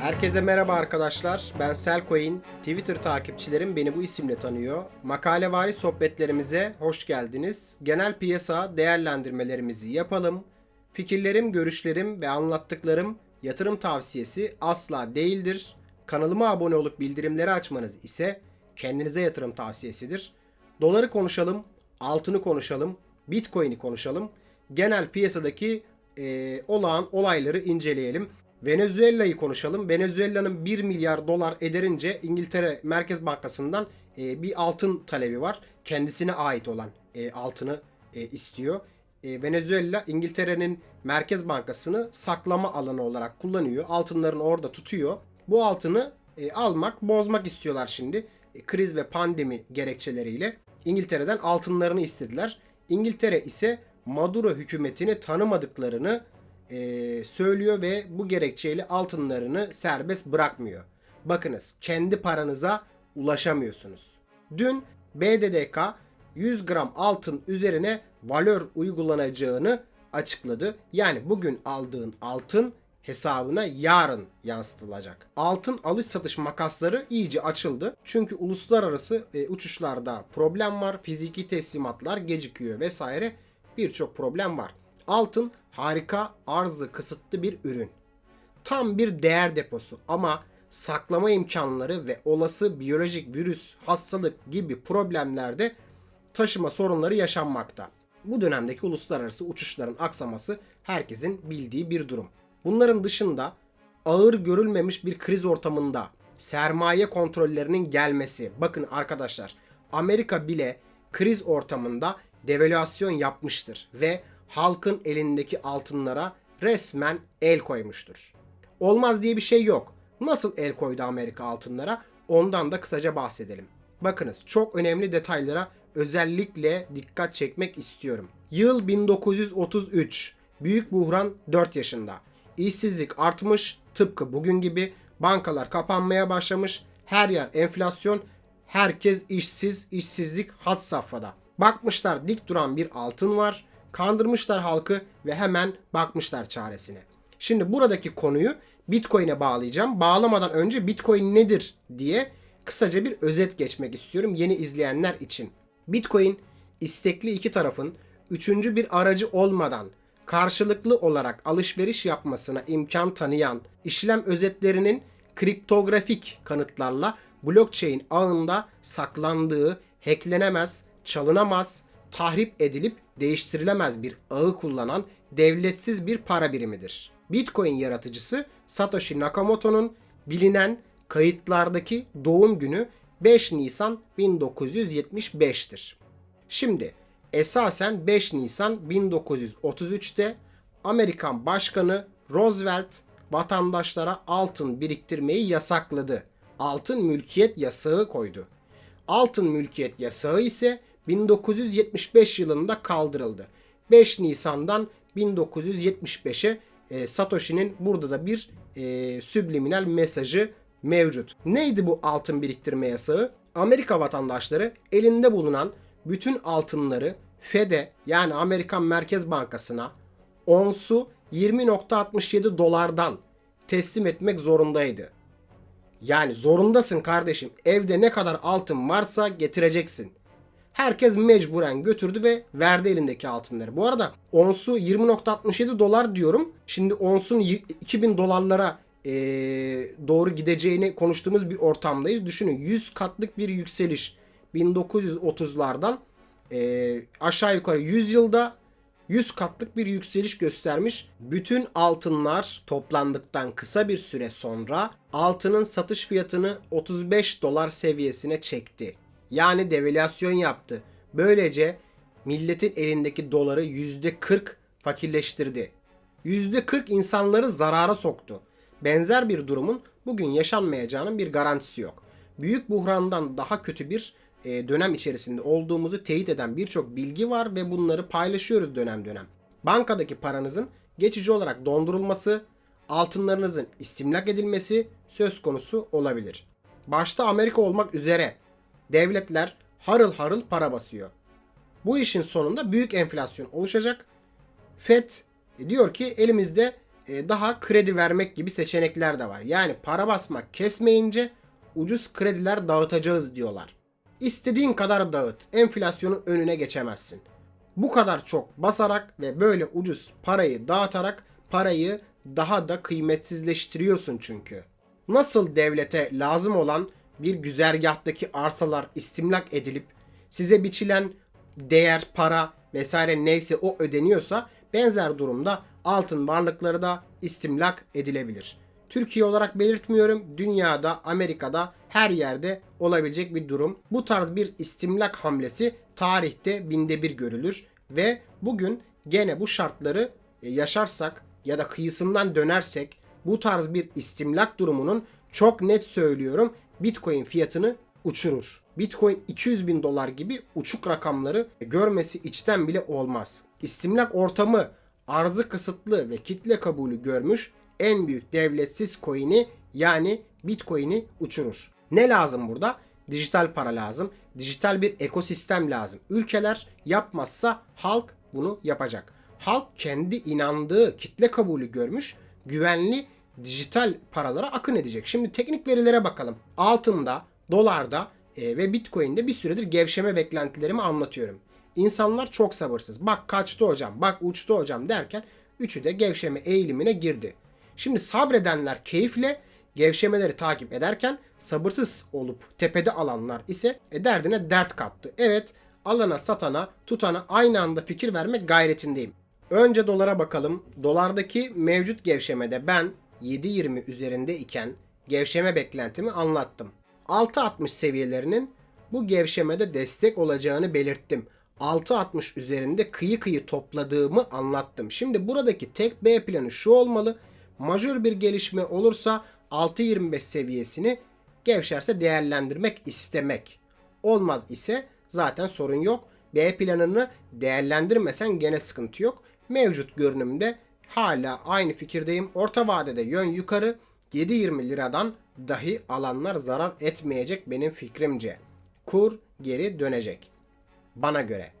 Herkese merhaba arkadaşlar. Ben Selcoin. Twitter takipçilerim beni bu isimle tanıyor. Makalevari sohbetlerimize hoş geldiniz. Genel piyasa değerlendirmelerimizi yapalım. Fikirlerim, görüşlerim ve anlattıklarım yatırım tavsiyesi asla değildir. Kanalıma abone olup bildirimleri açmanız ise kendinize yatırım tavsiyesidir. Doları konuşalım, altını konuşalım, Bitcoin'i konuşalım. Genel piyasadaki e, olağan olayları inceleyelim. Venezuela'yı konuşalım. Venezuela'nın 1 milyar dolar ederince İngiltere Merkez Bankası'ndan e, bir altın talebi var. Kendisine ait olan e, altını e, istiyor. E, Venezuela İngiltere'nin Merkez Bankası'nı saklama alanı olarak kullanıyor. Altınlarını orada tutuyor. Bu altını e, almak, bozmak istiyorlar şimdi. E, kriz ve pandemi gerekçeleriyle İngiltere'den altınlarını istediler. İngiltere ise Maduro hükümetini tanımadıklarını e, söylüyor ve bu gerekçeyle altınlarını serbest bırakmıyor. Bakınız kendi paranıza ulaşamıyorsunuz. Dün BDDK 100 gram altın üzerine valör uygulanacağını açıkladı. Yani bugün aldığın altın hesabına yarın yansıtılacak. Altın alış satış makasları iyice açıldı. Çünkü uluslararası e, uçuşlarda problem var, fiziki teslimatlar gecikiyor vesaire birçok problem var. Altın harika arzı kısıtlı bir ürün. Tam bir değer deposu ama saklama imkanları ve olası biyolojik virüs, hastalık gibi problemlerde taşıma sorunları yaşanmakta. Bu dönemdeki uluslararası uçuşların aksaması herkesin bildiği bir durum. Bunların dışında ağır görülmemiş bir kriz ortamında sermaye kontrollerinin gelmesi. Bakın arkadaşlar Amerika bile kriz ortamında devalüasyon yapmıştır ve halkın elindeki altınlara resmen el koymuştur. Olmaz diye bir şey yok. Nasıl el koydu Amerika altınlara? Ondan da kısaca bahsedelim. Bakınız çok önemli detaylara özellikle dikkat çekmek istiyorum. Yıl 1933. Büyük buhran 4 yaşında. İşsizlik artmış tıpkı bugün gibi. Bankalar kapanmaya başlamış. Her yer enflasyon. Herkes işsiz, işsizlik had safhada. Bakmışlar dik duran bir altın var. Kandırmışlar halkı ve hemen bakmışlar çaresine. Şimdi buradaki konuyu Bitcoin'e bağlayacağım. Bağlamadan önce Bitcoin nedir diye kısaca bir özet geçmek istiyorum yeni izleyenler için. Bitcoin istekli iki tarafın üçüncü bir aracı olmadan karşılıklı olarak alışveriş yapmasına imkan tanıyan işlem özetlerinin kriptografik kanıtlarla blockchain ağında saklandığı, hacklenemez, çalınamaz, tahrip edilip değiştirilemez bir ağı kullanan devletsiz bir para birimidir. Bitcoin yaratıcısı Satoshi Nakamoto'nun bilinen kayıtlardaki doğum günü 5 Nisan 1975'tir. Şimdi esasen 5 Nisan 1933'te Amerikan Başkanı Roosevelt vatandaşlara altın biriktirmeyi yasakladı. Altın mülkiyet yasağı koydu. Altın mülkiyet yasağı ise 1975 yılında kaldırıldı. 5 Nisan'dan 1975'e e, Satoshi'nin burada da bir e, subliminal mesajı mevcut. Neydi bu altın biriktirme yasağı? Amerika vatandaşları elinde bulunan bütün altınları FED'e yani Amerikan Merkez Bankası'na onsu 20.67 dolardan teslim etmek zorundaydı. Yani zorundasın kardeşim. Evde ne kadar altın varsa getireceksin. Herkes mecburen götürdü ve verdi elindeki altınları. Bu arada onsu 20.67 dolar diyorum. Şimdi onsun 2000 dolarlara e, doğru gideceğini konuştuğumuz bir ortamdayız. Düşünün 100 katlık bir yükseliş 1930'lardan e, aşağı yukarı 100 yılda 100 katlık bir yükseliş göstermiş. Bütün altınlar toplandıktan kısa bir süre sonra altının satış fiyatını 35 dolar seviyesine çekti. Yani devalüasyon yaptı. Böylece milletin elindeki doları %40 fakirleştirdi. %40 insanları zarara soktu. Benzer bir durumun bugün yaşanmayacağının bir garantisi yok. Büyük buhrandan daha kötü bir e, dönem içerisinde olduğumuzu teyit eden birçok bilgi var ve bunları paylaşıyoruz dönem dönem. Bankadaki paranızın geçici olarak dondurulması, altınlarınızın istimlak edilmesi söz konusu olabilir. Başta Amerika olmak üzere devletler harıl harıl para basıyor. Bu işin sonunda büyük enflasyon oluşacak. FED diyor ki elimizde e, daha kredi vermek gibi seçenekler de var. Yani para basmak kesmeyince ucuz krediler dağıtacağız diyorlar. İstediğin kadar dağıt. Enflasyonun önüne geçemezsin. Bu kadar çok basarak ve böyle ucuz parayı dağıtarak parayı daha da kıymetsizleştiriyorsun çünkü. Nasıl devlete lazım olan bir güzergahtaki arsalar istimlak edilip size biçilen değer, para vesaire neyse o ödeniyorsa benzer durumda altın varlıkları da istimlak edilebilir. Türkiye olarak belirtmiyorum. Dünyada, Amerika'da her yerde olabilecek bir durum. Bu tarz bir istimlak hamlesi tarihte binde bir görülür ve bugün gene bu şartları e, yaşarsak ya da kıyısından dönersek bu tarz bir istimlak durumunun çok net söylüyorum Bitcoin fiyatını uçurur. Bitcoin 200 bin dolar gibi uçuk rakamları görmesi içten bile olmaz. İstimlak ortamı arzı kısıtlı ve kitle kabulü görmüş en büyük devletsiz coin'i yani Bitcoin'i uçurur. Ne lazım burada? Dijital para lazım. Dijital bir ekosistem lazım. Ülkeler yapmazsa halk bunu yapacak. Halk kendi inandığı kitle kabulü görmüş güvenli dijital paralara akın edecek. Şimdi teknik verilere bakalım. Altında, dolarda e, ve Bitcoin'de bir süredir gevşeme beklentilerimi anlatıyorum. İnsanlar çok sabırsız. Bak kaçtı hocam, bak uçtu hocam derken üçü de gevşeme eğilimine girdi. Şimdi sabredenler keyifle gevşemeleri takip ederken sabırsız olup tepede alanlar ise e, derdine dert kattı. Evet alana satana tutana aynı anda fikir vermek gayretindeyim. Önce dolara bakalım. Dolardaki mevcut gevşemede ben 7.20 üzerinde iken gevşeme beklentimi anlattım. 6.60 seviyelerinin bu gevşemede destek olacağını belirttim. 6.60 üzerinde kıyı kıyı topladığımı anlattım. Şimdi buradaki tek B planı şu olmalı. Majör bir gelişme olursa 6.25 seviyesini gevşerse değerlendirmek istemek. Olmaz ise zaten sorun yok. B planını değerlendirmesen gene sıkıntı yok. Mevcut görünümde hala aynı fikirdeyim. Orta vadede yön yukarı 7.20 liradan dahi alanlar zarar etmeyecek benim fikrimce. Kur geri dönecek. Bana göre.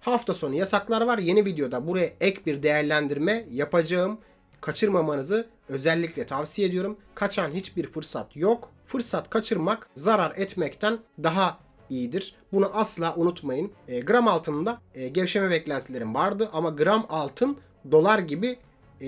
Hafta sonu yasaklar var. Yeni videoda buraya ek bir değerlendirme yapacağım. Kaçırmamanızı özellikle tavsiye ediyorum. Kaçan hiçbir fırsat yok. Fırsat kaçırmak zarar etmekten daha iyidir. Bunu asla unutmayın. E, gram altında e, gevşeme beklentilerim vardı ama gram altın dolar gibi e,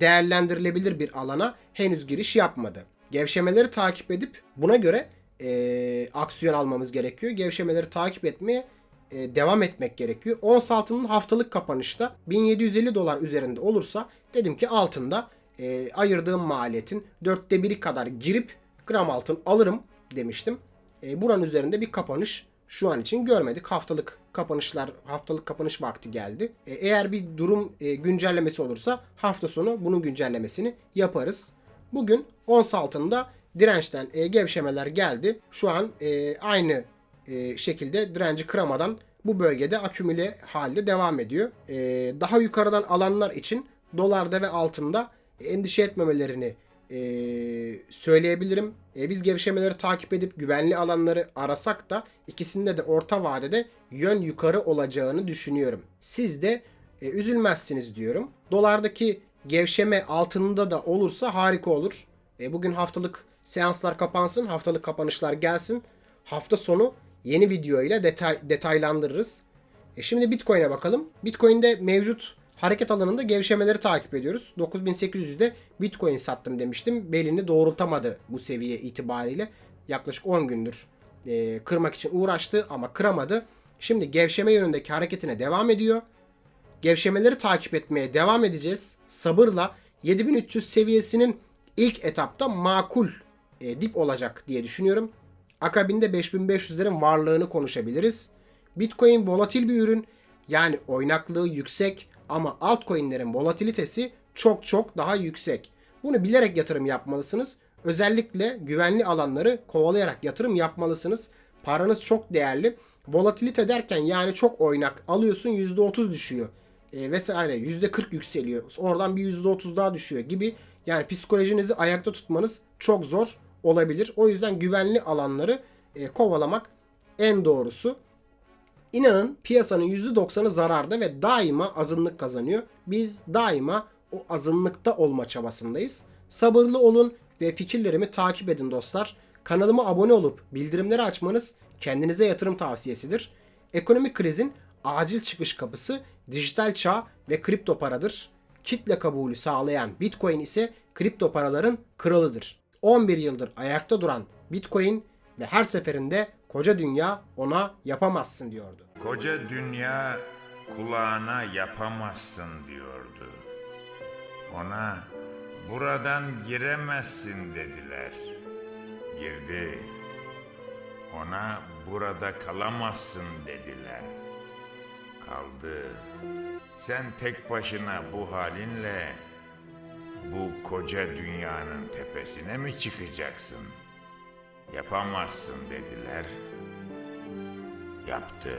değerlendirilebilir bir alana henüz giriş yapmadı. Gevşemeleri takip edip buna göre e, aksiyon almamız gerekiyor. Gevşemeleri takip etmeye e, devam etmek gerekiyor. Ons altının haftalık kapanışta 1750 dolar üzerinde olursa dedim ki altında e, ayırdığım maliyetin dörtte biri kadar girip gram altın alırım demiştim. E, buranın üzerinde bir kapanış şu an için görmedik. Haftalık kapanışlar, haftalık kapanış vakti geldi. E, eğer bir durum e, güncellemesi olursa hafta sonu bunun güncellemesini yaparız. Bugün ons altında dirençten e, gevşemeler geldi. Şu an e, aynı şekilde direnci kıramadan bu bölgede akümüle halde devam ediyor. Daha yukarıdan alanlar için dolarda ve altında endişe etmemelerini e, söyleyebilirim. E, biz gevşemeleri takip edip güvenli alanları arasak da ikisinde de orta vadede yön yukarı olacağını düşünüyorum. Siz de e, üzülmezsiniz diyorum. Dolardaki gevşeme altında da olursa harika olur. E, bugün haftalık seanslar kapansın, haftalık kapanışlar gelsin. Hafta sonu yeni video ile detay, detaylandırırız. E şimdi Bitcoin'e bakalım. Bitcoin'de mevcut hareket alanında gevşemeleri takip ediyoruz. 9800'de Bitcoin sattım demiştim. Belini doğrultamadı bu seviye itibariyle. Yaklaşık 10 gündür e, kırmak için uğraştı ama kıramadı. Şimdi gevşeme yönündeki hareketine devam ediyor. Gevşemeleri takip etmeye devam edeceğiz. Sabırla 7300 seviyesinin ilk etapta makul e, dip olacak diye düşünüyorum. Akabinde 5500'lerin varlığını konuşabiliriz. Bitcoin volatil bir ürün. Yani oynaklığı yüksek ama altcoin'lerin volatilitesi çok çok daha yüksek. Bunu bilerek yatırım yapmalısınız. Özellikle güvenli alanları kovalayarak yatırım yapmalısınız. Paranız çok değerli. Volatilite derken yani çok oynak alıyorsun %30 düşüyor. E, vesaire %40 yükseliyor. Oradan bir %30 daha düşüyor gibi. Yani psikolojinizi ayakta tutmanız çok zor olabilir. O yüzden güvenli alanları e, kovalamak en doğrusu. İnanın piyasanın %90'ı zararda ve daima azınlık kazanıyor. Biz daima o azınlıkta olma çabasındayız. Sabırlı olun ve fikirlerimi takip edin dostlar. Kanalıma abone olup bildirimleri açmanız kendinize yatırım tavsiyesidir. Ekonomik krizin acil çıkış kapısı dijital çağ ve kripto paradır. Kitle kabulü sağlayan Bitcoin ise kripto paraların kralıdır. 11 yıldır ayakta duran Bitcoin ve her seferinde koca dünya ona yapamazsın diyordu. Koca dünya kulağına yapamazsın diyordu. Ona buradan giremezsin dediler. Girdi. Ona burada kalamazsın dediler. Kaldı. Sen tek başına bu halinle bu koca dünyanın tepesine mi çıkacaksın? Yapamazsın dediler. Yaptı.